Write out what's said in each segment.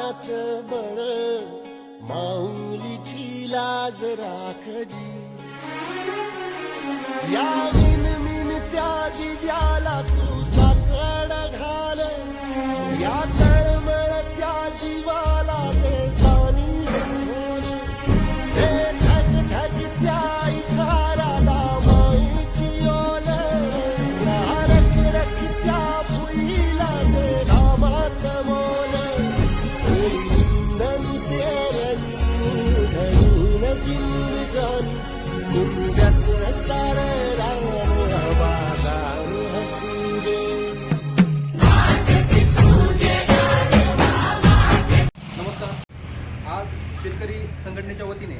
कामाचं बळ माऊलीची लाज राखजी. या नमस्कार. आज शेतकरी संघटनेच्या वतीने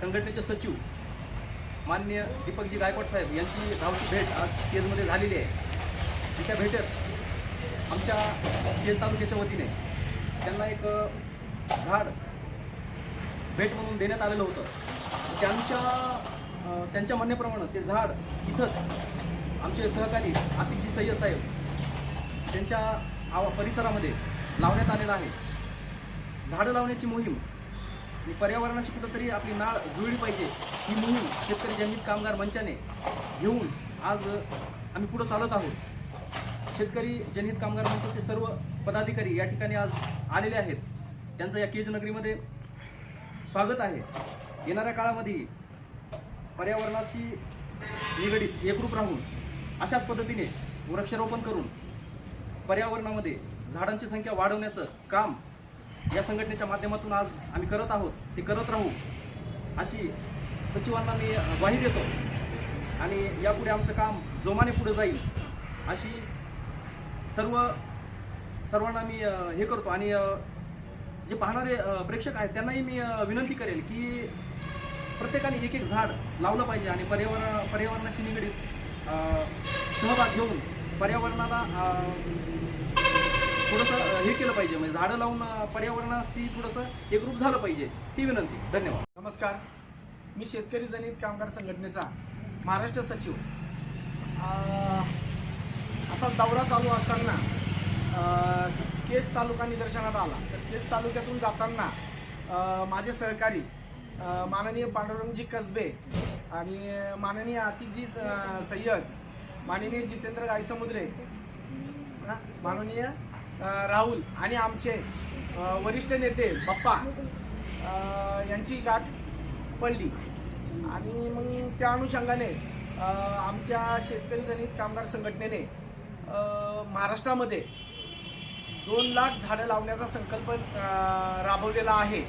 संघटनेचे सचिव माननीय दीपकजी गायकवाड साहेब यांची धावची भेट आज केजमध्ये झालेली आहे. त्या भेटेत आमच्या केज तालुक्याच्या वतीने त्यांना एक झाड भेट म्हणून देण्यात आलेलं होतं. त्यांच्या त्यांच्या म्हणण्याप्रमाणे ते झाड इथंच आमचे सहकारी आतिकजी सय्यद साहेब त्यांच्या आवा परिसरामध्ये लावण्यात आलेलं आहे. झाडं लावण्याची मोहीम आणि पर्यावरणाशी कुठंतरी आपली नाळ जुळली पाहिजे ही मोहीम शेतकरी जनहित कामगार मंचाने घेऊन आज आम्ही पुढं चालत आहोत. शेतकरी जनित कामगार मंचाचे सर्व पदाधिकारी या ठिकाणी आज आलेले आहेत. त्यांचं या केज नगरीमध्ये स्वागत आहे. येणाऱ्या काळामध्ये पर्यावरणाशी निगडीत एकरूप राहून अशाच पद्धतीने वृक्षारोपण करून पर्यावरणामध्ये झाडांची संख्या वाढवण्याचं काम या संघटनेच्या माध्यमातून आज आम्ही करत आहोत. ते करत राहू अशी सचिवांना मी ग्वाही देतो. आणि यापुढे आमचं काम जोमाने पुढे जाईल अशी सर्व सर्वांना मी हे करतो. आणि जे पाहणारे प्रेक्षक आहेत त्यांनाही मी विनंती करेल की प्रत्येकाने एक एक झाड लावलं पाहिजे आणि पर्यावरण पर्यावरणाशी निगडीत सहभाग घेऊन पर्यावरणाला थोडंसं हे केलं पाहिजे. म्हणजे झाडं लावून पर्यावरणाशी थोडंसं एकरूप झालं पाहिजे ही विनंती. धन्यवाद. नमस्कार. मी शेतकरी जनित कामगार संघटनेचा महाराष्ट्र सचिव. असा दौरा चालू असताना केस तालुका निदर्शनात आला. तर केस तालुक्यातून जाताना माझे सहकारी माननीय पांडुरंगजी कसबे आणि माननीय आतिकजी स- सय्यद माननीय जितेंद्र गायसमुद्रे माननीय राहुल आणि आमचे वरिष्ठ नेते बाप्पा यांची गाठ पडली. आणि मग त्या अनुषंगाने आमच्या शेतकरी जनित कामगार संघटनेने महाराष्ट्रामध्ये दोन लाख झाडं लावण्याचा संकल्प राबवलेला आहे.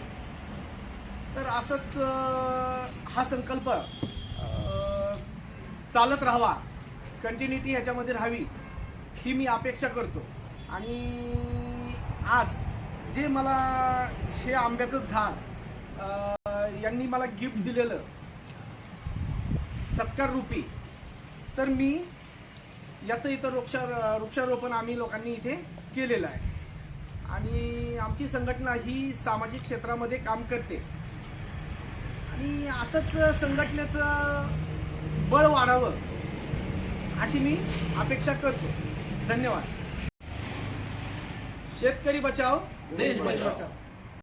तर असंच हा संकल्प चालत राहावा. कंटिन्युटी ह्याच्यामध्ये राहावी ही मी अपेक्षा करतो. आणि आज जे मला हे आंब्याचं झाड यांनी मला गिफ्ट दिलेलं सत्कार रूपी तर मी याचं इथं वृक्षा वृक्षारोपण आम्ही लोकांनी इथे केलेलं आहे. आणि आमची संघटना ही सामाजिक क्षेत्रामध्ये काम करते. आणि असंच संघटनेचं बळ वाढावं अशी मी अपेक्षा करतो. धन्यवाद. शेतकरी बचाव देश बचाव.